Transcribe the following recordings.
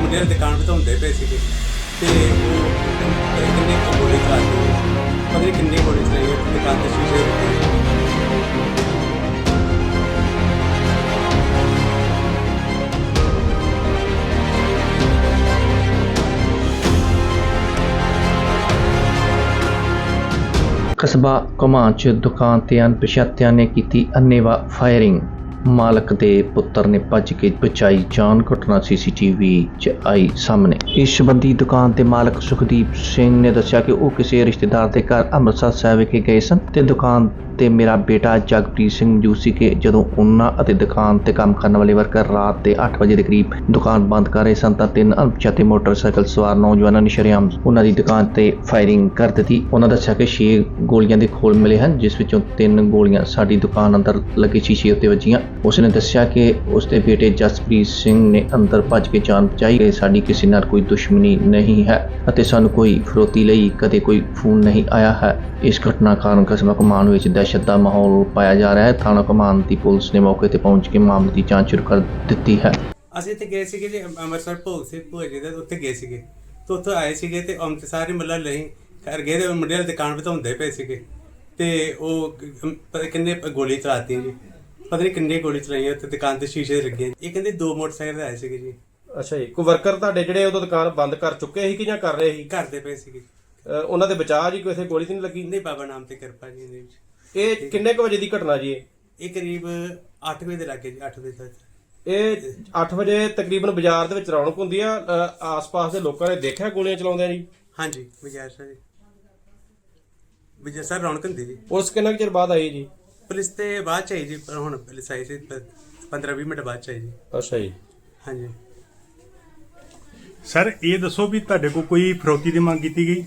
ਮੁੰਡੇ ਦੀ ਦੁਕਾਨ ਵਧਾਉਂਦੇ ਪਏ ਸੀਗੇ ਤੇ ਉਹ ਕਿੰਨੇ ਕੁ ਗੋਲੀ ਚਲਾਤੀ ਪਤਾ ਨਹੀਂ ਕਿੰਨੀ ਗੋਲੀ ਚਲਾਈ ਹੈ ਦੁਕਾਨ ਤੇ ਸ਼ੀਸ਼ੇ ਰੁਕੇ ਕਸਬਾ ਘੁਮਾਣ 'ਚ ਦੁਕਾਨ ਤੇ ਅਣਪਛਾਤਿਆਂ ਨੇ ਕੀਤੀ ਅੰਨੇਵਾ ਫਾਇਰਿੰਗ। ਮਾਲਕ ਦੇ ਪੁੱਤਰ ਨੇ ਭੱਜ ਕੇ ਬਚਾਈ ਜਾਨ ਘਟਨਾ ਸੀਸੀਟੀਵੀ 'ਚ ਆਈ ਸਾਹਮਣੇ। ਇਸ ਸੰਬੰਧੀ ਦੁਕਾਨ ਦੇ ਮਾਲਕ ਸੁਖਦੀਪ ਸਿੰਘ ਨੇ ਦੱਸਿਆ ਕਿ ਉਹ ਕਿਸੇ ਰਿਸ਼ਤੇਦਾਰ ਦੇ ਘਰ ਅੰਮ੍ਰਿਤਸਰ ਸਾਹਿਬ ਵਿਖੇ ਗਏ ਸਨ ਤੇ ਦੁਕਾਨ ਤੇ ਮੇਰਾ ਬੇਟਾ ਜਗਪ੍ਰੀਤ ਸਿੰਘ ਜੂ ਸੀ ਕਿ ਜਦੋਂ ਉਹਨਾਂ ਅਤੇ ਦੁਕਾਨ ਤੇ ਕੰਮ ਕਰਨ ਵਾਲੇ ਵਰਕਰ ਰਾਤ ਦੇ 8 ਵਜੇ ਦੇ ਕਰੀਬ ਦੁਕਾਨ ਬੰਦ ਕਰ ਰਹੇ ਸਨ ਤਾਂ ਤਿੰਨ ਅਣਪਛਾਤੇ ਮੋਟਰਸਾਈਕਲ ਸਵਾਰ ਨੌਜਵਾਨਾਂ ਨੇ ਸ਼ਰੇਆਮ ਉਹਨਾਂ ਦੀ ਦੁਕਾਨ ਤੇ ਫਾਇਰਿੰਗ ਕਰ ਦਿੱਤੀ। ਉਹਨਾਂ ਦੱਸਿਆ ਕਿ 6 ਗੋਲੀਆਂ ਦੇ ਖੋਲ ਮਿਲੇ ਹਨ, ਜਿਸ ਵਿੱਚੋਂ ਤਿੰਨ ਗੋਲੀਆਂ ਸਾਡੀ ਦੁਕਾਨ ਅੰਦਰ ਲੱਗੇ ਸ਼ੀਸ਼ੇ ਉੱਤੇ ਵੱਜੀਆਂ। ਉਸਨੇ ਦੱਸਿਆ ਕਿ ਉਸਦੇ ਬੇਟੇ ਜਸਪ੍ਰੀਤ ਸਿੰਘ ਨੇ ਅੰਦਰ ਭੱਜ ਕੇ ਜਾਨ ਬਚਾਈ ਕਿ ਸਾਡੀ ਕਿਸੇ ਨਾਲ ਕੋਈ ਦੁਸ਼ਮਣੀ ਨਹੀਂ ਹੈ ਅਤੇ ਸਾਨੂੰ ਕੋਈ ਫਰੋਤੀ ਲਈ ਕਦੇ ਕੋਈ ਫੋਨ ਨਹੀਂ ਆਇਆ ਹੈ। ਇਸ ਘਟਨਾ ਕਾਰਨ ਕਸਬਾ ਕਮਾਨ ਵਿੱਚ ਦਹਿਸ਼ਤ ਦਾ ਮਾਹੌਲ ਪਾਇਆ ਜਾ ਰਿਹਾ ਹੈ। ਥਾਣਾ ਕਮਾਨ ਦੀ ਪੁਲਿਸ ਨੇ ਮੌਕੇ ਤੇ ਪਹੁੰਚ ਕੇ ਮਾਮਲੇ ਦੀ ਜਾਂਚ ਸ਼ੁਰੂ ਕਰ ਦਿੱਤੀ ਹੈ। ਅਸੀਂ ਤੇ ਗਏ ਸੀਗੇ ਜੀ ਅੰਮ੍ਰਿਤਸਰ ਭੋਗ ਸੇ ਭੋਗ ਜੀ ਦੇ ਉੱਥੇ ਗਏ ਸੀਗੇ। ਤੇ ਉੱਥੋਂ ਆਏ ਸੀਗੇ ਤੇ ਅੰਮ੍ਰਿਤ ਸਾਰੇ ਮੱਲਾ ਲਈ ਘਰ ਗਏ ਤੇ ਮੁੰਡੇ ਦੀ ਦੁਕਾਨ ਵਧਾਉਂਦੇ ਪਏ ਸੀਗੇ। ਤੇ ਉਹ ਪਤਾ ਕਿੰਨੇ ਗੋਲੀ ਚਲਾਤੀ ਜੀ। ਪਤਾ ਨਹੀਂ ਕਿੰਨੇ ਗੋਲੀ ਚਲਾਈਆਂ ਉੱਥੇ ਦੁਕਾਨ ਤੇ ਸ਼ੀਸ਼ੇ ਲੱਗੇ ਇਹ ਕਹਿੰਦੇ ਦੋ ਮੋਟਰਸਾਈਕਲ ਆਏ ਸੀਗੇ ਜੀ। ਅੱਛਾ ਜੀ ਕੋਈ ਵਰਕਰ ਤੁਹਾਡੇ ਜਿਹੜੇ ਉਦੋਂ ਦੁਕਾਨ ਬੰਦ ਕਰ ਚੁੱਕੇ ਸੀ ਕਿ ਜਾਂ ਕਰ ਰਹੇ ਸੀ? ਘਰ ਦੇ ਪਏ ਸੀਗੇ। ਉਹਨਾਂ ਦੇ ਬਚਾਅ ਜੀ ਕਿਸੇ ਗੋਲੀ ਤੇ ਨਹੀਂ ਲੱਗੀ? ਨਹੀਂ ਬਾਬਾ ਨਾਮ ਤੇ ਕਿਰਪਾ ਜੀ ਦੇ ਵਿੱਚ ਇਹ ਕਿੰਨੇ ਕੁ ਵਜੇ ਦੀ ਘਟਨਾ ਜੀ ਇਹ? ਇਹ ਕਰੀਬ 8 ਵਜੇ ਦੇ ਲੱਗੇ ਜੀ 8 ਵਜੇ ਤੱਕ। ਇਹ 8 ਵਜੇ ਤਕਰੀਬਨ ਬਾਜ਼ਾਰ ਦੇ ਵਿੱਚ ਰੌਣਕ ਹੁੰਦੀ ਆ ਆਸ-ਪਾਸ ਦੇ ਲੋਕਾਂ ਨੇ ਦੇਖਿਆ ਗੋਲੀਆਂ ਚਲਾਉਂਦੇ ਜੀ? ਹਾਂਜੀ ਵਿਜੈ ਸਰ ਜੀ। ਵਿਜੈ ਸਰ ਰੌਣਕ ਹੁੰਦੀ ਜੀ। ਪੁਲਿਸ ਕਿੰਨਾ ਕੁ ਚਿਰ ਬਾਅਦ ਆਈ ਜੀ? ਪੁਲਿਸ ਤੇ ਬਾਅਦ ਚ ਆਈ ਜੀ ਪਰ ਹੁਣ ਪੁਲਿਸ ਆਈ ਸੀ 15 20 ਮਿੰਟ ਬਾਅਦ ਚ ਆਈ ਜੀ। ਅੱਛਾ ਜੀ। ਹਾਂਜੀ। ਸਰ ਇਹ ਦੱਸੋ ਵੀ ਤੁਹਾਡੇ ਕੋਲ ਕੋਈ ਫਰੋਤੀ ਦੀ ਮੰਗ ਕੀਤੀ ਗਈ?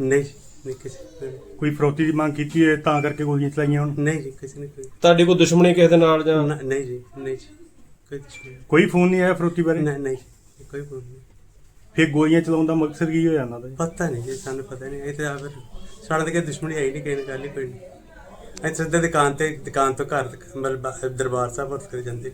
ਨਹੀਂ। ਨਹੀਂ ਕਿਸੇ ਨੇ- ਕੋਈ ਫਰੋਤੀ ਦੀ ਮੰਗ ਕੀਤੀ ਹੈ ਤਾਂ ਕਰਕੇ ਗੋਲੀਆਂ ਚਲਾਈਆਂ ਹੁਣ ਨਹੀਂ ਜੀ ਕਿਸੇ ਨੇ ਕੋਈ ਤੁਹਾਡੀ ਕੋਈ ਦੁਸ਼ਮਣੀ ਕਿਸੇ ਦੇ ਨਾਲ ਜਾਂ? ਨਾ- ਨਹੀਂ ਜੀ ਨਹੀਂ ਜੀ ਕੋਈ ਕੁਛ ਨਹੀਂ। ਕੋਈ ਫੋਨ ਨਹੀਂ ਆਇਆ ਫਰੋਤੀ ਬਾਰੇ? ਨਹੀਂ ਨਹੀਂ ਜੀ, ਕੋਈ ਪ੍ਰੋਬਲਮ ਨਹੀਂ। ਫਿਰ ਗੋਲੀਆਂ ਚਲਾਉਣ ਦਾ ਮਕਸਦ ਕੀ ਹੋਇਆ ਇਹਨਾਂ ਦਾ? ਜੀ? ਪਤਾ ਨਹੀਂ ਜੀ ਸਾਨੂੰ ਪਤਾ ਨਹੀਂ। ਇਹ ਤੇ ਆ ਫਿਰ ਸਾਡਾ ਤਾਂ ਕੋਈ ਦੁਸ਼ਮਣੀ ਆਈ ਨਹੀਂ ਕਿਸੇ ਨਾਲ ਗੱਲ ਹੀ ਕੋਈ ਨਹੀਂ। ਅਸੀਂ ਸਿੱਧਾ ਦੁਕਾਨ ਤੇ ਦੁਕਾਨ ਤੋਂ ਘਰ ਤੱਕ ਮਤਲਬ ਬਾ- ਦਰਬਾਰ ਸਾਹਿਬ ਕੇ ਜਾਂਦੇ।